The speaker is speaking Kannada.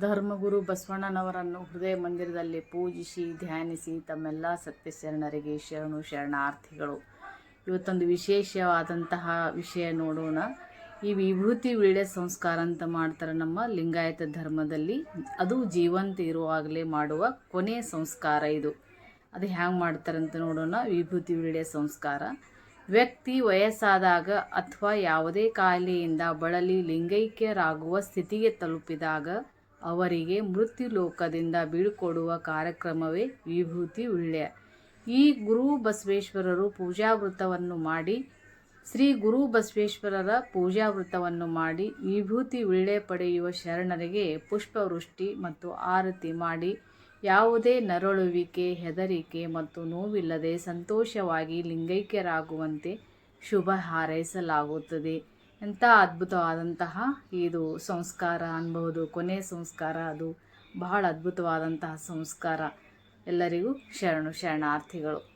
ಧರ್ಮಗುರು ಬಸವಣ್ಣನವರನ್ನು ಹೃದಯ ಮಂದಿರದಲ್ಲಿ ಪೂಜಿಸಿ, ಧ್ಯಾನಿಸಿ ತಮ್ಮೆಲ್ಲ ಸತ್ಯಶರಣರಿಗೆ ಶರಣು ಶರಣಾರ್ಥಿಗಳು. ಇವತ್ತೊಂದು ವಿಶೇಷವಾದಂತಹ ವಿಷಯ ನೋಡೋಣ. ಈ ವಿಭೂತಿ ವೀಳ್ಯ ಸಂಸ್ಕಾರ ಅಂತ ಮಾಡ್ತಾರೆ ನಮ್ಮ ಲಿಂಗಾಯತ ಧರ್ಮದಲ್ಲಿ. ಅದು ಜೀವಂತ ಇರುವಾಗಲೇ ಮಾಡುವ ಕೊನೆಯ ಸಂಸ್ಕಾರ ಇದು. ಅದು ಹ್ಯಾಂಗೆ ಮಾಡ್ತಾರೆ ಅಂತ ನೋಡೋಣ. ವಿಭೂತಿ ವೀಳ್ಯ ಸಂಸ್ಕಾರ. ವ್ಯಕ್ತಿ ವಯಸ್ಸಾದಾಗ ಅಥವಾ ಯಾವುದೇ ಕಾಯಿಲೆಯಿಂದ ಬಳಲಿ ಲಿಂಗೈಕ್ಯರಾಗುವ ಸ್ಥಿತಿಗೆ ತಲುಪಿದಾಗ ಅವರಿಗೆ ಮೃತ್ಯುಲೋಕದಿಂದ ಬೀಳ್ಕೊಡುವ ಕಾರ್ಯಕ್ರಮವೇ ವಿಭೂತಿ ಉಳ್ಳೆ. ಈ ಗುರು ಬಸವೇಶ್ವರರು ಪೂಜಾವೃತವನ್ನು ಮಾಡಿ, ಶ್ರೀ ಗುರು ಬಸವೇಶ್ವರರ ಪೂಜಾವೃತವನ್ನು ಮಾಡಿ ವಿಭೂತಿ ಉಳ್ಳೆ ಪಡೆಯುವ ಶರಣರಿಗೆ ಪುಷ್ಪವೃಷ್ಟಿ ಮತ್ತು ಆರತಿ ಮಾಡಿ, ಯಾವುದೇ ನರಳುವಿಕೆ, ಹೆದರಿಕೆ ಮತ್ತು ನೋವಿಲ್ಲದೆ ಸಂತೋಷವಾಗಿ ಲಿಂಗೈಕ್ಯರಾಗುವಂತೆ ಶುಭ ಹಾರೈಸಲಾಗುತ್ತದೆ. ಎಂಥ ಅದ್ಭುತವಾದಂತಹ ಇದು ಸಂಸ್ಕಾರ ಅನ್ಬಹುದು ಕೊನೆ ಸಂಸ್ಕಾರ ಅದು. ಬಹಳ ಅದ್ಭುತವಾದಂತಹ ಸಂಸ್ಕಾರ. ಎಲ್ಲರಿಗೂ ಶರಣು ಶರಣಾರ್ಥಿಗಳು.